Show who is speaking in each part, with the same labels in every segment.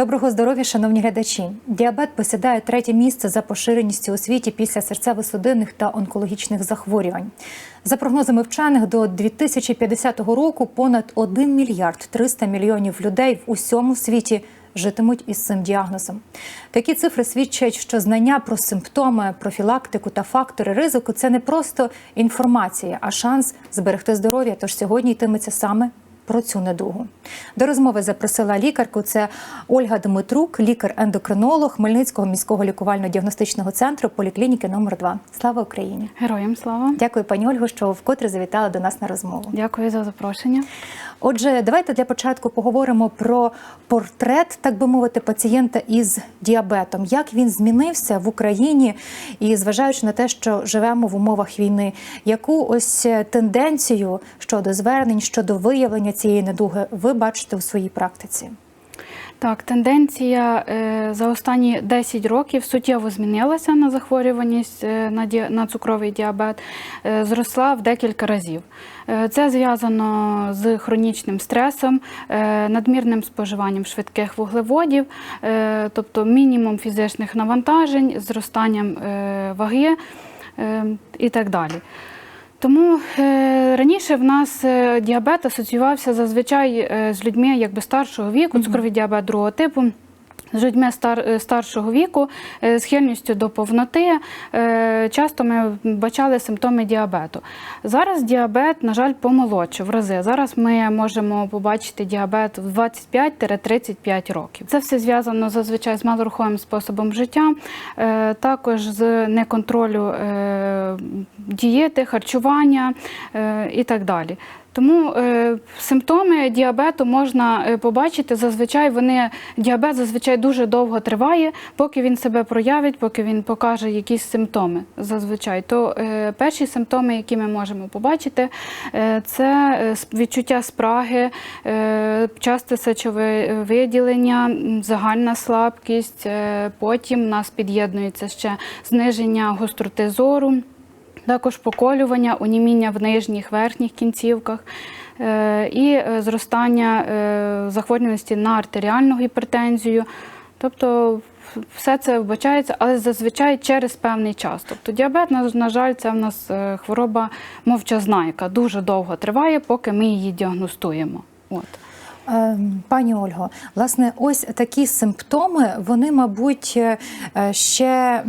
Speaker 1: Доброго здоров'я, шановні глядачі. Діабет посідає третє місце за поширеністю у світі після серцево-судинних та онкологічних захворювань. За прогнозами вчених, до 2050 року понад 1 мільярд 300 мільйонів людей в усьому світі житимуть із цим діагнозом. Такі цифри свідчать, що знання про симптоми, профілактику та фактори ризику це не просто інформація, а шанс зберегти здоров'я. Тож сьогодні йтиметься саме про цю недугу. До розмови запросила лікарку. Це Ольга Дмитрук, лікар-ендокринолог Хмельницького міського лікувально-діагностичного центру поліклініки номер 2 Слава Україні!
Speaker 2: Героям слава!
Speaker 1: Дякую, пані Ольго, що вкотре завітала до нас на розмову.
Speaker 2: Дякую за запрошення.
Speaker 1: Отже, давайте для початку поговоримо про портрет, так би мовити, пацієнта із діабетом. Як він змінився в Україні, і зважаючи на те, що живемо в умовах війни, яку ось тенденцію щодо звернень, щодо виявлення цієї недуги, ви бачите у своїй практиці?
Speaker 2: Так, тенденція е, за останні 10 років суттєво змінилася на захворюваність е, на, цукровий діабет, е, зросла в декілька разів. Це зв'язано з хронічним стресом, надмірним споживанням швидких вуглеводів, тобто мінімум фізичних навантажень, зростанням ваги і так далі. Тому е, раніше в нас е, діабет асоціювався зазвичай е, з людьми якби старшого віку, цукровий діабет другого типу. З людьми стар, е, старшого віку, е, схильністю до повноти, е, часто ми бачали симптоми діабету. Зараз діабет, на жаль, помолодшив в рази. Зараз ми можемо побачити діабет в 25-35 років. Це все зв'язано зазвичай з малорухомим способом життя, е, також з неконтролю е, дієти, харчування е, і так далі. Тому е, симптоми діабету можна е, побачити. Зазвичай вони діабет зазвичай дуже довго триває, поки він себе проявить, поки він покаже якісь симптоми. Зазвичай то е, перші симптоми, які ми можемо побачити, е, це е, відчуття спраги, е, часте сечове виділення, загальна слабкість. Е, потім в нас під'єднується ще зниження гостроти зору. Також поколювання, оніміння в нижніх верхніх кінцівках е, і е, зростання е, захворюваності на артеріальну гіпертензію. Тобто все це вбачається, але зазвичай через певний час. Тобто діабет, на, жаль, це в нас хвороба мовчазна, яка дуже довго триває, поки ми її діагностуємо. От.
Speaker 1: Е, Пані Ольго, власне, ось такі симптоми, вони, мабуть, е, ще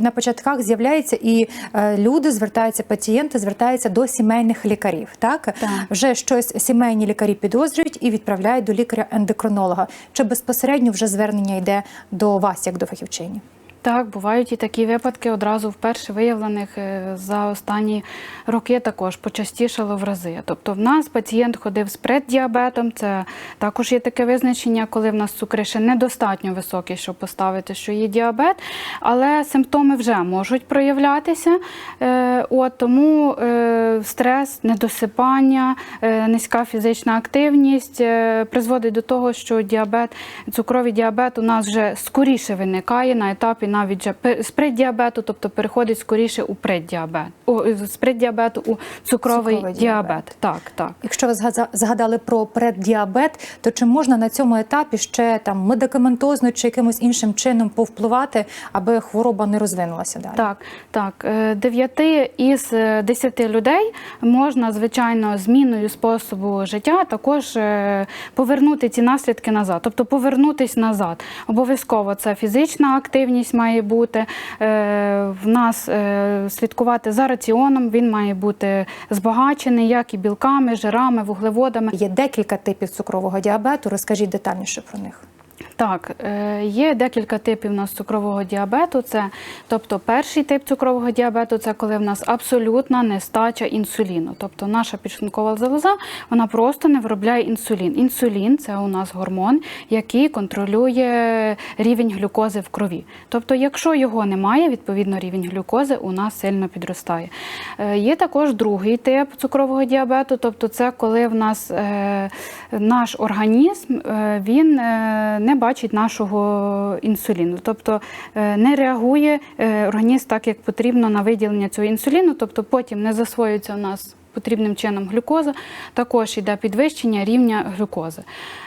Speaker 1: на початках з'являються, і е, люди звертаються, пацієнти звертаються до сімейних лікарів. Так,
Speaker 2: Так.
Speaker 1: вже щось сімейні лікарі підозрюють і відправляють до лікаря-ендокринолога. Чи безпосередньо вже звернення йде до вас, як до фахівчині?
Speaker 2: Так, бувають і такі випадки одразу вперше виявлених е, за останні роки також почастішало в рази. Тобто в нас пацієнт ходив з преддіабетом, це також є таке визначення, коли в нас цукри ще недостатньо високі, щоб поставити, що є діабет, але симптоми вже можуть проявлятися. Е, От, тому е, стрес, недосипання, низька фізична активність призводить до того, що діабет, цукровий діабет у нас вже скоріше виникає на етапі навіть з преддіабету, тобто переходить скоріше у преддіабет, о, з преддіабету у цукровий,
Speaker 1: Цукровий діабет.
Speaker 2: діабет. Так, так.
Speaker 1: Якщо ви згадали про преддіабет, то чи можна на цьому етапі ще там медикаментозно чи якимось іншим чином повпливати, аби хвороба не розвинулася далі?
Speaker 2: Так, так. Е, Дев'яти із е, десяти людей можна, звичайно, зміною способу життя також е, повернути ці наслідки назад, тобто повернутись назад. Обов'язково це фізична активність має бути. е, В нас е, слідкувати за раціоном, він має бути збагачений як і білками, жирами, вуглеводами.
Speaker 1: Є декілька типів цукрового діабету. Розкажіть детальніше про них.
Speaker 2: Так, е, є декілька типів у нас цукрового діабету. Це, тобто, перший тип цукрового діабету це коли в нас абсолютна нестача інсуліну. Тобто наша підшлункова залоза вона просто не виробляє інсулін. Інсулін це у нас гормон, який контролює рівень глюкози в крові. Тобто, якщо його немає, відповідно рівень глюкози у нас сильно підростає. Е, Є також другий тип цукрового діабету, тобто це коли в нас е, наш організм е, він е, не бачить нашого інсуліну, тобто е, не реагує організм так, як потрібно на виділення цього інсуліну, тобто потім не засвоюється у нас потрібним чином глюкоза, також йде підвищення рівня глюкози.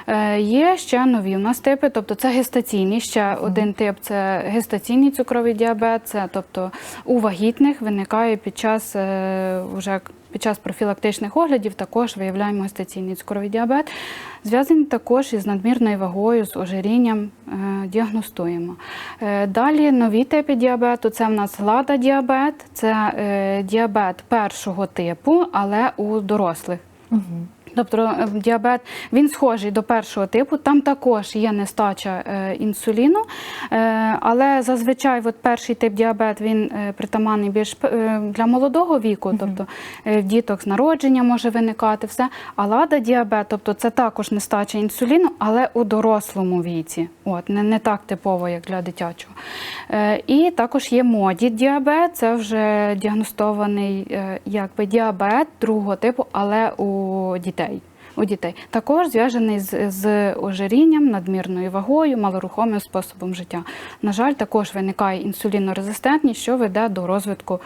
Speaker 2: Е, Є ще нові у нас типи, тобто це гестаційний. Ще один тип це гестаційний цукровий діабет. Це тобто у вагітних виникає під час е, вже під час профілактичних оглядів також виявляємо гестаційний цукровий діабет. Зв'язаний також із надмірною вагою, з ожирінням е, діагностуємо. Е, Далі нові типи діабету це в нас лада діабет, це е, діабет першого типу, але у дорослих. Тобто е, діабет він схожий до першого типу. Там також є нестача е, інсуліну, е, але зазвичай от перший тип діабет він притаманний більш для молодого віку, тобто діток з народження може виникати все. А лада діабет, тобто це також нестача інсуліну, але у дорослому віці. От не, не так типово, як для дитячого. І також є моді діабет, це вже діагностований якби діабет другого типу, але у дітей. У дітей також зв'язаний з, з ожирінням, надмірною вагою, малорухомим способом життя. На жаль, також виникає інсулінорезистентність, що веде до розвитку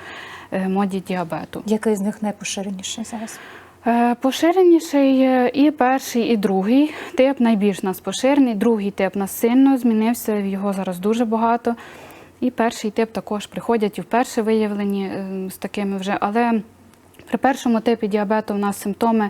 Speaker 2: е, моді діабету.
Speaker 1: Який з них найпоширеніший зараз?
Speaker 2: Е, Поширеніший е, і перший, і другий тип найбільш нас поширений. Другий тип нас сильно змінився, його зараз дуже багато. І перший тип також приходять і вперше виявлені е, з такими вже. Але при першому типі діабету у нас симптоми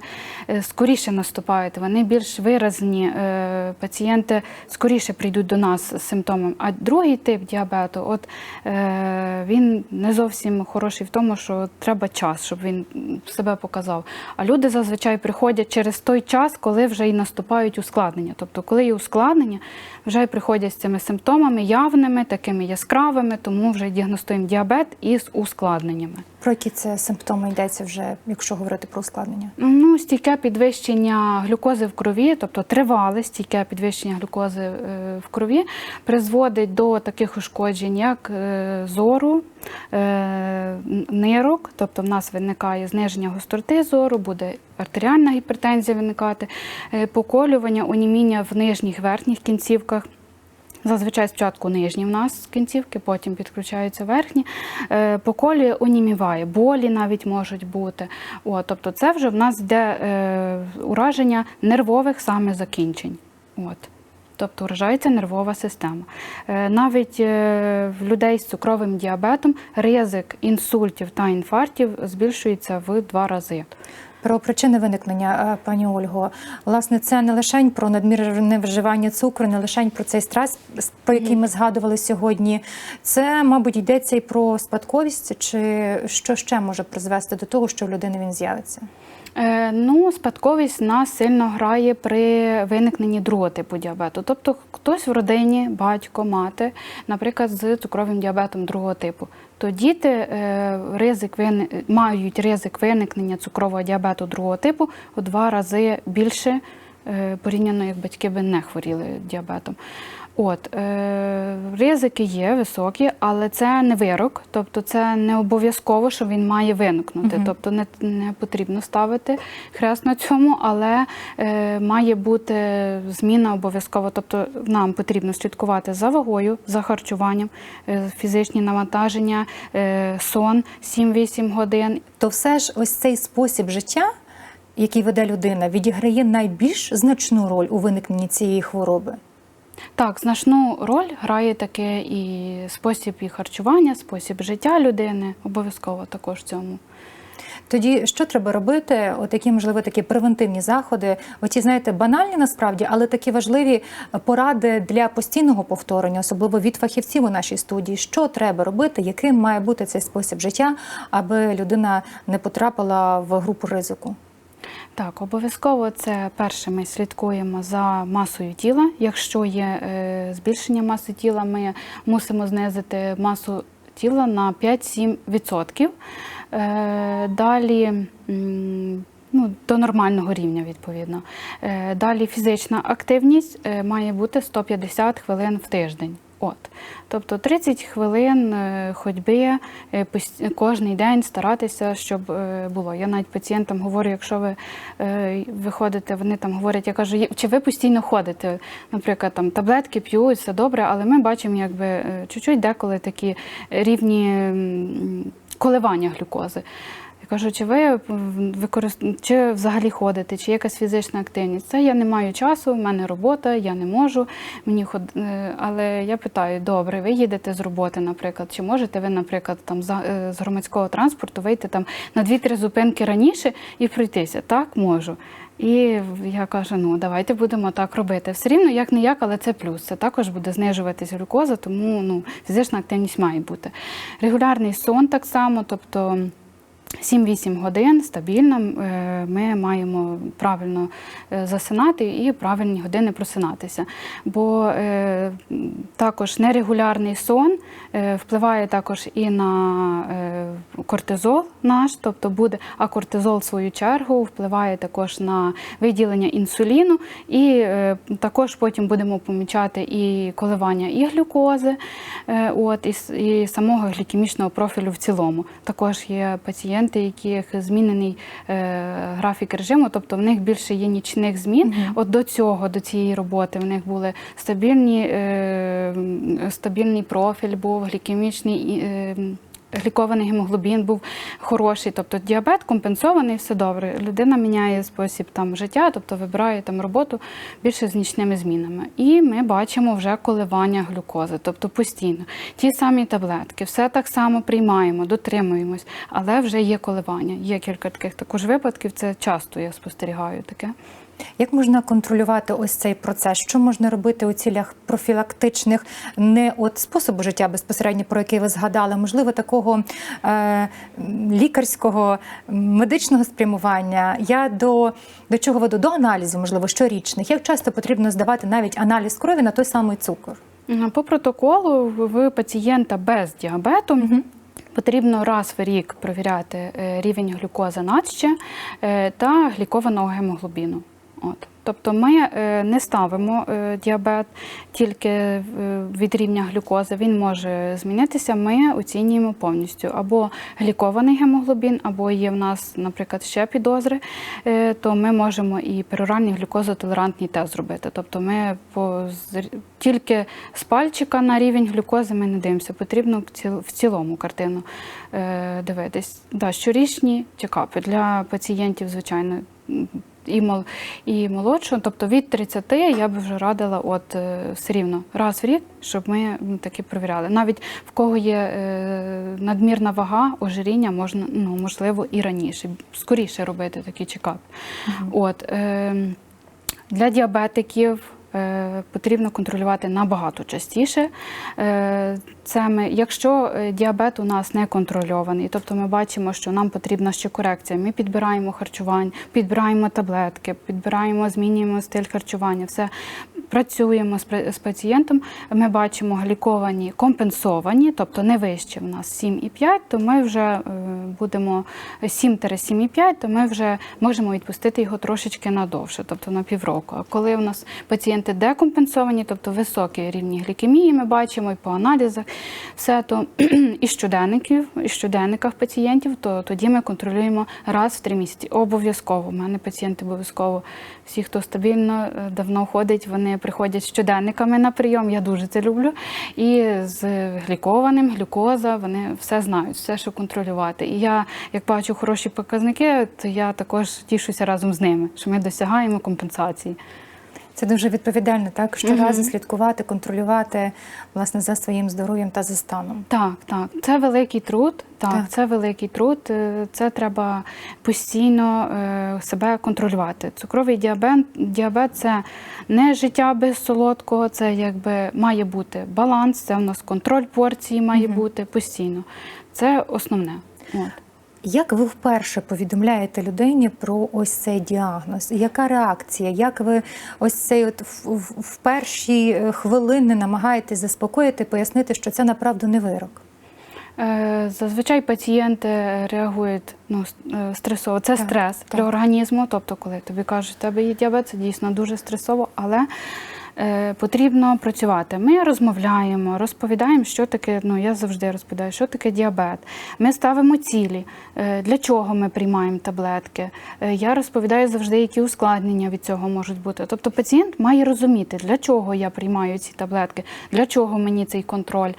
Speaker 2: е, скоріше наступають, вони більш виразні. е, Пацієнти скоріше прийдуть до нас з симптомами. А другий тип діабету, от е, він не зовсім хороший в тому, що треба час, щоб він себе показав. А люди зазвичай приходять через той час, коли вже і наступають ускладнення. Тобто, коли є ускладнення, вже приходять з цими симптомами явними, такими яскравими, тому вже діагностуємо діабет із ускладненнями.
Speaker 1: Про які це симптоми йдеться вже, якщо говорити про ускладнення?
Speaker 2: Ну, стійке підвищення глюкози в крові, тобто тривале стійке підвищення глюкози е, в крові, призводить до таких ушкоджень, як е, зору, е, нирок, тобто в нас виникає зниження гостроти зору, буде артеріальна гіпертензія виникати, е, поколювання, оніміння в нижніх верхніх кінцівках. Зазвичай спочатку нижні в нас кінцівки, потім підключаються верхні. Е, Поколює, оніміває, болі навіть можуть бути. О, тобто це вже в нас йде е, ураження нервових саме закінчень. От. Тобто вражається нервова система. Навіть в людей з цукровим діабетом ризик інсультів та інфарктів збільшується в два рази.
Speaker 1: Про причини виникнення, е, пані Ольго, власне, це не лише про надмірне вживання цукру, не лише про цей стрес, про який ми згадували сьогодні. Це, мабуть, йдеться і про спадковість, чи що ще може призвести до того, що в людини він з'явиться?
Speaker 2: Е, Ну, спадковість нас сильно грає при виникненні другого типу діабету. Тобто хтось в родині, батько, мати, наприклад, з цукровим діабетом другого типу, то діти е, ризик мають ризик виникнення цукрового діабету другого типу у два рази більше е, порівняно, як батьки би не хворіли діабетом. От е, ризики є високі, але це не вирок, тобто це не обов'язково, що він має виникнути.
Speaker 1: Мгм.
Speaker 2: Тобто не, не потрібно ставити хрест на цьому, але е, має бути зміна обов'язково. Тобто нам потрібно слідкувати за вагою, за харчуванням, е, фізичні навантаження, е, сон 7-8 годин.
Speaker 1: То все ж ось цей спосіб життя, який веде людина, відіграє найбільш значну роль у виникненні цієї хвороби.
Speaker 2: Так, значну роль грає таке і спосіб і харчування, спосіб життя людини, обов'язково також цьому.
Speaker 1: Тоді що треба робити? От які можливо такі превентивні заходи? Оці знаєте, банальні насправді, але такі важливі поради для постійного повторення, особливо від фахівців у нашій студії. Що треба робити, яким має бути цей спосіб життя, аби людина не потрапила в групу ризику?
Speaker 2: Так, обов'язково це перше. Ми слідкуємо за масою тіла. Якщо є е, збільшення маси тіла, ми мусимо знизити масу тіла на 5-7%. Е, далі. Ну, до нормального рівня, відповідно. Е, Далі фізична активність має бути 150 хвилин в тиждень. От. Тобто 30 хвилин е, ходьби е, кожний день старатися, щоб е, було. Я навіть пацієнтам говорю, якщо ви виходите, вони там говорять, я кажу, чи ви постійно ходите? Наприклад, там таблетки п'ють, все добре, але ми бачимо, якби чуть-чуть деколи такі рівні коливання глюкози. Я кажу, чи ви використ... чи взагалі ходите, чи якась фізична активність? Це я не маю часу, в мене робота, я не можу. Мені ход... е, Але я питаю, добре, ви їдете з роботи, наприклад, чи можете ви, наприклад, там е, з громадського транспорту вийти там на дві-три зупинки раніше і пройтися? Так, можу. І я кажу, ну давайте будемо так робити. Все рівно як не як, але це плюс. Це також буде знижуватись глюкоза, тому ну, фізична активність має бути. Регулярний сон так само, тобто. 7-8 годин стабільно е, ми маємо правильно е, засинати і правильні години просинатися. Бо е, також нерегулярний сон впливає також і на кортизол наш, тобто буде, а кортизол, в свою чергу, впливає також на виділення інсуліну, і е, також потім будемо помічати і коливання і глюкози, е, от, і, і самого глікемічного профілю в цілому. Також є пацієнти, яких змінений е, графік режиму, тобто в них більше є нічних змін. От до цього, до цієї роботи, в них були стабільні, стабільний профіль, був глікемічний. Глікований гемоглобін був хороший, тобто діабет компенсований, все добре. Людина міняє спосіб там життя, тобто вибирає там роботу більше з нічними змінами. І ми бачимо вже коливання глюкози, тобто постійно. Ті самі таблетки, все так само приймаємо, дотримуємось, але вже є коливання. Є кілька таких також випадків. Це часто я спостерігаю таке.
Speaker 1: Як можна контролювати ось цей процес? Що можна робити у цілях профілактичних, не от способу життя безпосередньо, про який ви згадали, можливо, такого е, лікарського, медичного спрямування? Я до, до чого веду? До аналізу, можливо, щорічних. Як часто потрібно здавати навіть аналіз крові на той самий цукор?
Speaker 2: По протоколу в пацієнта без діабету. Потрібно раз в рік провіряти е, рівень глюкози надще е, та глікованого гемоглобіну. От. Тобто ми е, не ставимо е, діабет тільки е, від рівня глюкози, він може змінитися. Ми оцінюємо повністю або глікований гемоглобін, або є в нас, наприклад, ще підозри, то ми можемо і пероральний глюкозотолерантний тест зробити. Тобто ми по тільки з пальчика на рівень глюкози ми не дивимося. Потрібно в ціл- в цілому картину дивитись. Да, щорічні чекапи для пацієнтів, звичайно. І, мол, і молодшого, тобто від 30 я би вже радила, от е, все рівно раз в рік, щоб ми таки перевіряли. Навіть в кого є е, надмірна вага, ожиріння, можна ну можливо і раніше, скоріше робити такий чекап. Угу. От е, для діабетиків. Е, Потрібно контролювати набагато частіше. Це ми, якщо е, діабет у нас не контрольований, тобто ми бачимо, що нам потрібна ще корекція. Ми підбираємо харчування, підбираємо таблетки, підбираємо, змінюємо стиль харчування. Все працюємо з, пацієнтом. Ми бачимо гліковані компенсовані, тобто не вище в нас 7,5, то ми вже е, будемо 7-7,5, то ми вже можемо відпустити його трошечки надовше, тобто на півроку. А коли у нас пацієнти декомпенсовані, тобто високі рівні глікемії, ми бачимо і по аналізах, все то і щоденників, і щоденниках пацієнтів, то тоді ми контролюємо раз в три місяці. Обов'язково. У мене пацієнти обов'язково. Всі, хто стабільно е, давно ходить, вони приходять з щоденниками на прийом. Я дуже це люблю. І з глікованим, глюкоза, вони все знають, все, що контролювати. І я, як бачу хороші показники, то я також тішуся разом з ними, що ми досягаємо компенсації.
Speaker 1: Це дуже відповідально, так щоразу слідкувати, контролювати власне за своїм здоров'ям та за станом.
Speaker 2: Так, так, це великий труд. Так,
Speaker 1: Так.
Speaker 2: це великий труд. е, Це треба постійно е, себе контролювати. Цукровий діабет, діабет це не життя без солодкого, це якби має бути баланс, це у нас контроль порції має бути постійно. Це основне. От.
Speaker 1: Як ви вперше повідомляєте людині про ось цей діагноз? Яка реакція? Як ви ось цей от в, перші е, хвилини намагаєтесь заспокоїти, пояснити, що це направду не вирок?
Speaker 2: Е, Зазвичай пацієнти реагують ну, е, стресово. Це
Speaker 1: Так,
Speaker 2: стрес
Speaker 1: так.
Speaker 2: для організму. Тобто, коли тобі кажуть, у тебе є діабет, це дійсно дуже стресово, але потрібно працювати. Ми розмовляємо, розповідаємо, що таке. Ну я завжди розповідаю, що таке діабет. Ми ставимо цілі, е, для чого ми приймаємо таблетки. Е, я розповідаю завжди, які ускладнення від цього можуть бути. Тобто пацієнт має розуміти, для чого я приймаю ці таблетки, для чого мені цей контроль.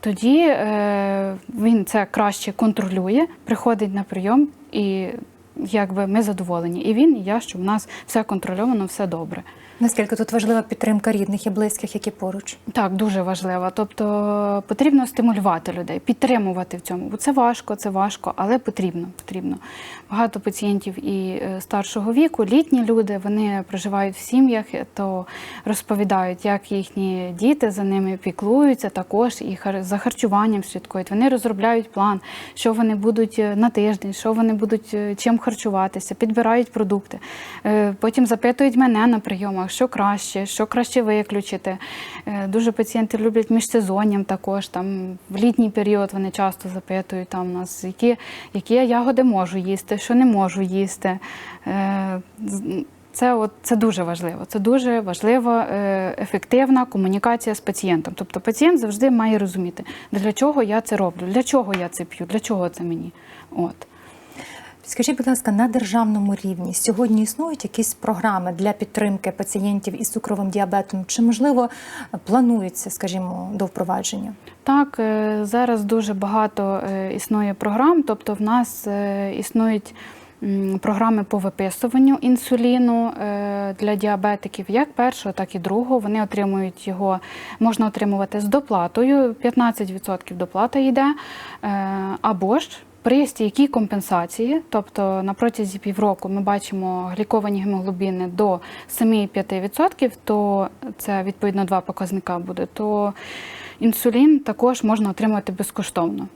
Speaker 2: Тоді е, він це краще контролює, приходить на прийом, і якби ми задоволені. І він, і я, що в нас все контрольовано, все добре.
Speaker 1: Наскільки тут важлива підтримка рідних і близьких, які поруч?
Speaker 2: Так, дуже важливо. Тобто потрібно стимулювати людей, підтримувати в цьому. Бо це важко, це важко, але потрібно. потрібно. Багато пацієнтів і е, старшого віку, літні люди, вони проживають в сім'ях, то розповідають, як їхні діти за ними піклуються, також і за харчуванням слідкують. Вони розробляють план, що вони будуть е, на тиждень, що вони будуть е, чим харчуватися, підбирають продукти. Е, Потім запитують мене на прийомах, що краще, що краще виключити. Е, Дуже пацієнти люблять міжсезонням також. Там в літній період вони часто запитують там нас, які, які я ягоди можу їсти, що не можу їсти. Е, Це, от, це дуже важливо. Це дуже важлива, е, ефективна комунікація з пацієнтом. Тобто пацієнт завжди має розуміти, для чого я це роблю, для чого я це п'ю, для чого це мені. От.
Speaker 1: Скажіть, будь ласка, на державному рівні сьогодні існують якісь програми для підтримки пацієнтів із цукровим діабетом? Чи можливо планується, скажімо, до впровадження?
Speaker 2: Так, е, зараз дуже багато е, існує програм, тобто в нас е, існують програми по виписуванню інсуліну для діабетиків, як першого, так і другого. Вони отримують його, можна отримувати з доплатою, 15% доплата йде, або ж при стійкій компенсації, тобто на протязі півроку ми бачимо гліковані гемоглобіни до 7,5%, то це відповідно два показника буде, то інсулін також можна отримати безкоштовно.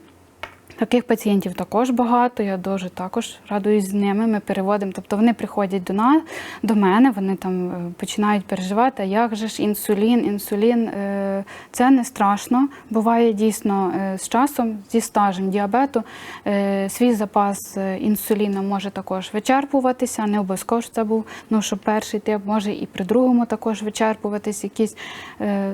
Speaker 2: Таких пацієнтів також багато. Я дуже також радуюсь з ними. Ми переводимо. Тобто вони приходять до нас, до мене, вони там е, починають переживати, а як же ж інсулін, інсулін е, це не страшно. Буває дійсно е, з часом, зі стажем діабету, свій запас інсуліну може також вичерпуватися. Не обов'язково що це був ну, що перший тип, може і при другому також вичерпуватись. Якісь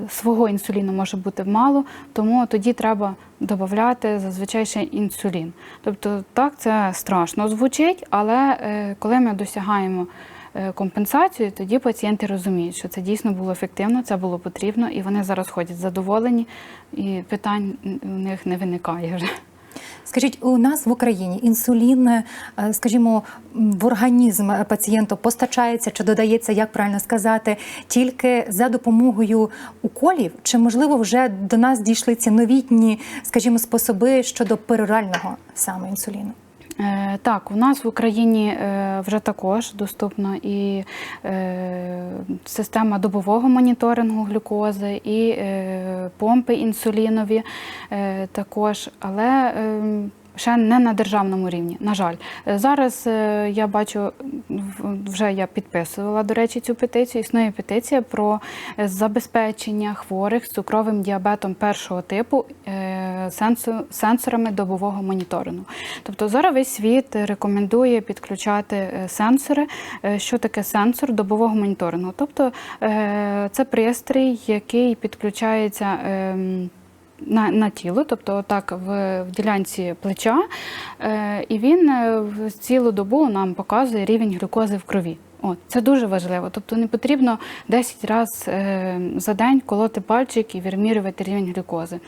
Speaker 2: свого інсуліну може бути мало, тому тоді треба додати зазвичай ще інсулін. Тобто так це страшно звучить, але е, коли ми досягаємо е, компенсацію, тоді пацієнти розуміють, що це дійсно було ефективно, це було потрібно, і вони зараз ходять задоволені, і питань у них не виникає вже.
Speaker 1: Скажіть, у нас в Україні інсулін, е, скажімо, в організм пацієнту постачається чи додається, як правильно сказати, тільки за допомогою уколів, чи можливо вже до нас дійшли ці новітні, скажімо, способи щодо перорального саме інсуліну?
Speaker 2: Е, Так, у нас в Україні е, вже також доступна і е, система добового моніторингу глюкози, і помпи інсулінові також, але е, ще не на державному рівні. На жаль, Е, зараз е, я бачу, вже я підписувала, до речі, цю петицію. Існує петиція про е, забезпечення хворих з цукровим діабетом першого типу сенсорами добового моніторингу. Тобто зараз весь світ рекомендує підключати сенсори. Що таке сенсор добового моніторингу? Тобто це пристрій, який підключається. На, на тіло, тобто отак в, в ділянці плеча, е, і він е, в цілу добу нам показує рівень глюкози в крові. От, це дуже важливо. Тобто не потрібно 10 разів е, за день колоти пальчик і вимірювати рівень глюкози.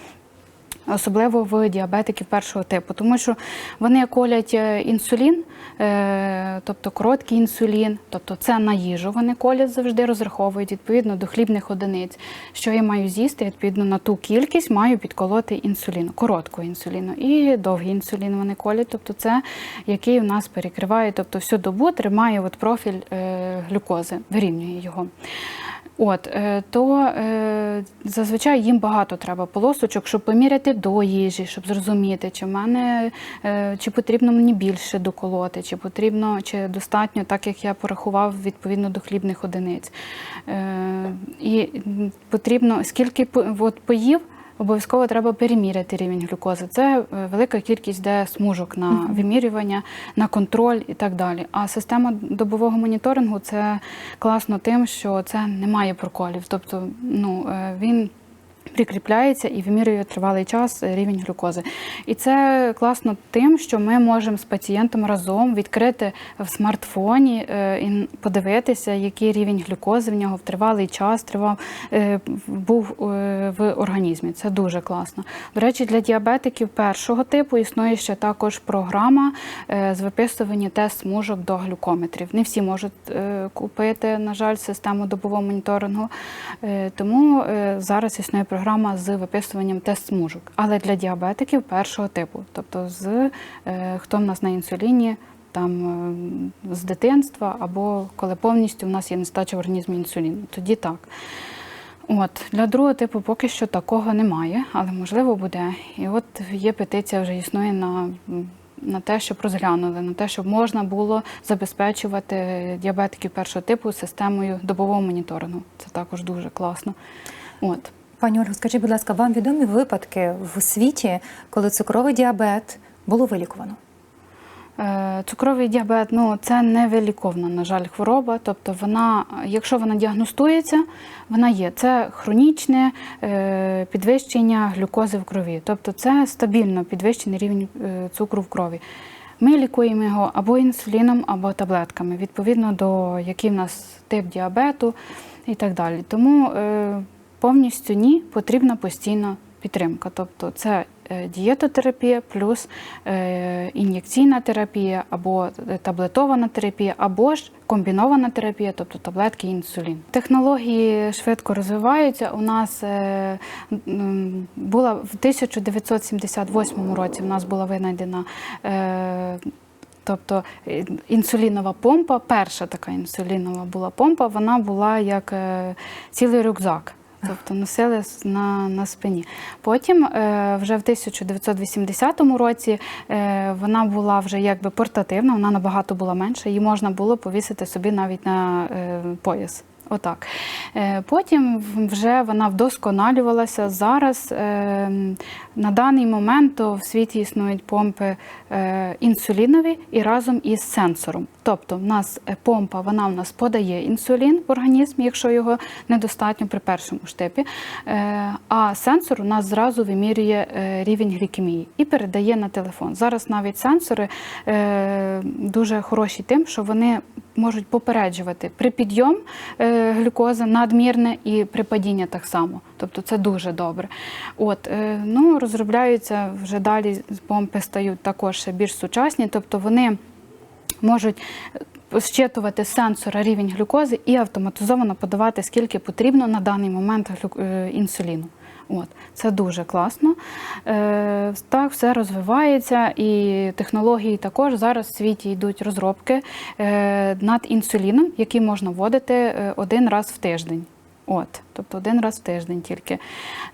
Speaker 2: Особливо в діабетиків першого типу, тому що вони колять е, інсулін, е, тобто короткий інсулін, тобто це на їжу вони колять завжди розраховують відповідно до хлібних одиниць. Що я маю з'їсти, відповідно на ту кількість маю підколоти інсуліну, короткого інсуліну. І довгий інсулін вони колять, тобто це який у нас перекриває, тобто всю добу тримає от профіль е, глюкози, вирівнює його. От е, то е, зазвичай їм багато треба полосочок, щоб поміряти до їжі, щоб зрозуміти, чи в мене е, чи потрібно мені більше доколоти, чи потрібно, чи достатньо, так як я порахував відповідно до хлібних одиниць. І потрібно скільки от поїв. Обов'язково треба переміряти рівень глюкози. Це е, велика кількість де смужок на вимірювання, на контроль і так далі. А система добового моніторингу це класно тим, що це немає проколів. Тобто, ну е, він Прикріпляється і вимірює тривалий час е, рівень глюкози. І це класно тим, що ми можемо з пацієнтом разом відкрити в смартфоні е, і подивитися, який рівень глюкози в нього в тривалий час тривав, е, був в організмі. Це дуже класно. До речі, для діабетиків першого типу існує ще також програма з виписування тест смужок до глюкометрів. Не всі можуть купити, на жаль, систему добового моніторингу. Тому зараз існує програма з виписуванням тест смужок. Але для діабетиків першого типу, тобто з е, хто в нас на інсуліні. Там е, з дитинства або коли повністю в нас є нестача в організмі інсуліну, тоді так. От для другого типу поки що такого немає, але можливо буде. І от є петиція, вже існує на, на те, щоб розглянули, на те, щоб можна було забезпечувати діабетиків першого типу системою добового моніторингу. Це також дуже класно. От.
Speaker 1: Пані Ольго, скажіть, будь ласка, вам відомі випадки в світі, коли цукровий діабет було вилікувано?
Speaker 2: Е, Цукровий діабет ну це невиліковна, на жаль, хвороба. Тобто, вона, якщо вона діагностується, вона є. Це хронічне е, підвищення глюкози в крові. Тобто, це стабільно підвищений рівень е, цукру в крові. Ми лікуємо його або інсуліном, або таблетками, відповідно до який в нас тип діабету і так далі. Тому повністю ні, потрібна постійна підтримка. Тобто це е, дієтотерапія плюс е, ін'єкційна терапія, або е, таблетована терапія, або ж комбінована терапія, тобто таблетки інсулін. Технології швидко розвиваються. У нас була в 1978 році. У нас була винайдена. Тобто інсулінова помпа, перша така інсулінова була помпа, вона була як цілий рюкзак. Тобто носили на, на спині. Потім, е, вже в 1980 році, е, вона була вже якби портативна, вона набагато була менша, її можна було повісити собі навіть на е, пояс. Отак. Потім вже вона вдосконалювалася. Зараз е, м, на даний момент в світі існують помпи е, інсулінові і разом із сенсором. Тобто, в нас е, помпа, вона в нас подає інсулін в організм, якщо його недостатньо при першому штепі. Е, А сенсор у нас зразу вимірює рівень глікемії і передає на телефон. Зараз навіть сенсори дуже хороші тим, що вони можуть попереджувати при підйом глюкоза надмірне і при падінні так само. Тобто це дуже добре. От, ну, розробляються вже далі помпи стають також ще більш сучасні, тобто вони можуть зчитувати сенсора рівень глюкози і автоматизовано подавати скільки потрібно на даний момент е, інсуліну. От, це дуже класно. Е, так, все розвивається, і технології також зараз в світі йдуть розробки е, над інсуліном, який можна вводити е, один раз в тиждень. От, тобто один раз в тиждень тільки.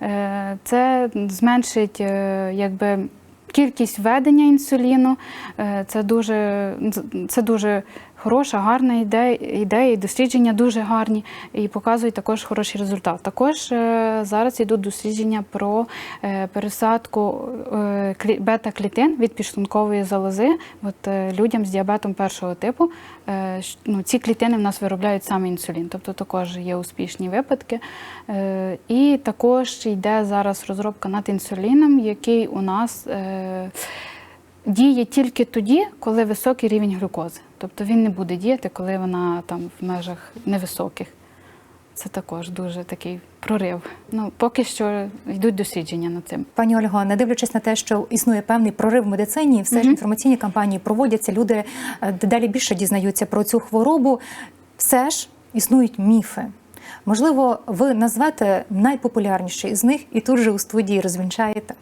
Speaker 2: Е, це зменшить е, якби. Кількість введення інсуліну е, це дуже, це дуже хороша, гарна ідея, ідея, і дослідження дуже гарні і показують також хороший результат. Також е, зараз йдуть дослідження про е, пересадку е, клі- бета-клітин від підшлункової залози. От людям з діабетом першого типу ну, ці клітини в нас виробляють саме інсулін, тобто також є успішні випадки. І також йде зараз розробка над інсуліном, який у нас діє тільки тоді, коли високий рівень глюкози. Тобто він не буде діяти, коли вона там в межах невисоких. Це також дуже такий прорив. Ну, поки що йдуть дослідження над цим.
Speaker 1: Пані Ольго, не дивлячись на те, що існує певний прорив в медицині, все ж інформаційні кампанії проводяться, люди е, дедалі більше дізнаються про цю хворобу. Все ж існують міфи. Можливо, ви назвете найпопулярніший з них і тут же у студії розвінчаєте.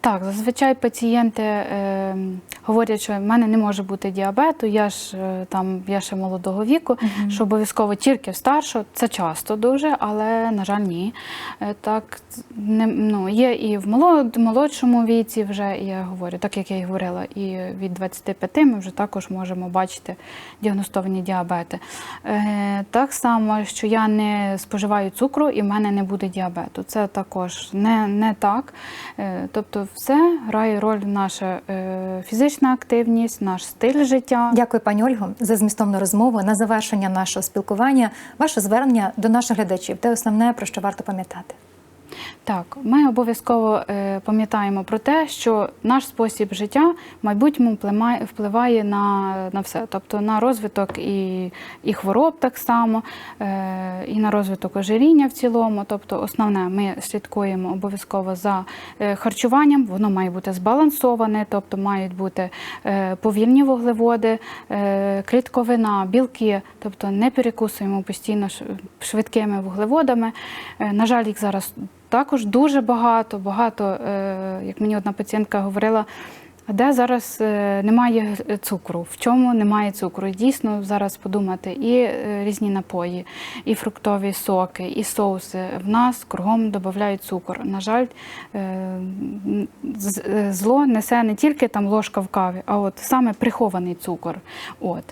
Speaker 2: Так, зазвичай пацієнти е, говорять, що в мене не може бути діабету, я ж е, там я ще молодого віку, що обов'язково тільки в старшого. Це часто дуже, але на жаль, ні. Е, так не ну є і в молод, молодшому віці, вже я говорю, так як я і говорила, і від 25 ми вже також можемо бачити діагностовані діабети. Е, так само, що я не споживаю цукру і в мене не буде діабету. Це також не, не так. Е, тобто, все грає роль наша е, фізична активність, наш стиль життя.
Speaker 1: Дякую, пані Ольго, за змістовну розмову. На завершення нашого спілкування, ваше звернення до наших глядачів. Те основне, про що варто пам'ятати.
Speaker 2: Так, ми обов'язково е, пам'ятаємо про те, що наш спосіб життя в майбутньому впливає, на, на все, тобто на розвиток і, і хвороб так само, е, і на розвиток ожиріння в цілому. Тобто, основне, ми слідкуємо обов'язково за е, харчуванням, воно має бути збалансоване, тобто мають бути повільні вуглеводи, клітковина, білки, тобто не перекусуємо постійно швидкими вуглеводами. На жаль, їх зараз також дуже багато. Багато, е, як мені одна пацієнтка говорила, де зараз е, немає цукру, в чому немає цукру. Дійсно, зараз подумати, і е, різні напої, і фруктові соки, і соуси. В нас кругом додають цукор. На жаль, е, зло несе не тільки там ложка в каві, а от саме прихований цукор. От.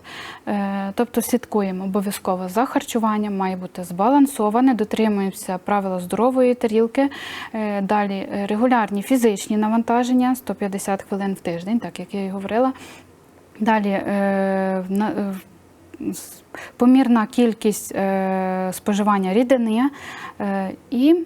Speaker 2: Тобто слідкуємо обов'язково за харчуванням, має бути збалансоване, дотримуємося правила здорової тарілки. Далі регулярні фізичні навантаження 150 хвилин в тиждень, так як я і говорила. Далі е, е, помірна кількість е, споживання рідини і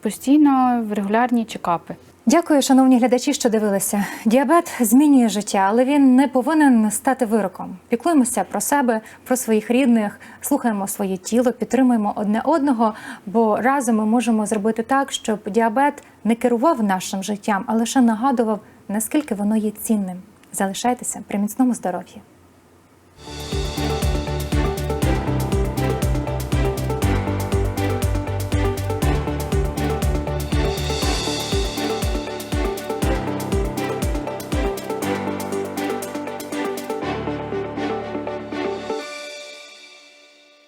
Speaker 2: постійно регулярні чекапи.
Speaker 1: Дякую, шановні глядачі, що дивилися. Діабет змінює життя, але він не повинен стати вироком. Піклуємося про себе, про своїх рідних, слухаємо своє тіло, підтримуємо одне одного, бо разом ми можемо зробити так, щоб діабет не керував нашим життям, а лише нагадував, наскільки воно є цінним. Залишайтеся при міцному здоров'ї.